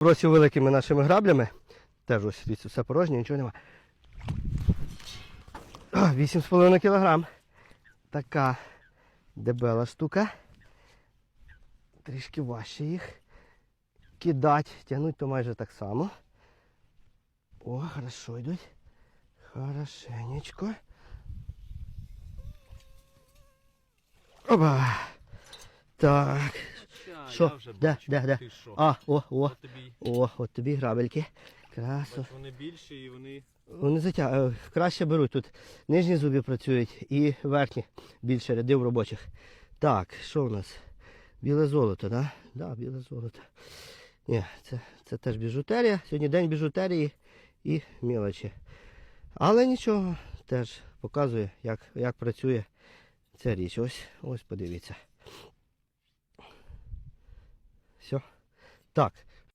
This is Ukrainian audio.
Бросив великими нашими граблями. Теж ось дивіться, все порожнє, нічого нема. 8,5 кг. Така дебела штука. Трішки важче їх. Кидать, тягнуть то майже так само. О, хорошо йдуть. Хорошенечко. Оба. Так. Що? я вже Де, бачу. де, де? Ти що? А, о, о, От тобі, о, от тобі грабельки. Красо. бач, вони більші і вони Вони затя... е, краще беруть тут. Нижні зуби працюють і верхні більше рядів робочих. Так, що у нас? Біле золото, так? Да? Да, біле золото. Ні, це, це теж біжутерія. Сьогодні день біжутерії і мілочі. Але нічого, теж показує, як, як працює ця річ. Ось, ось подивіться. Все. Так,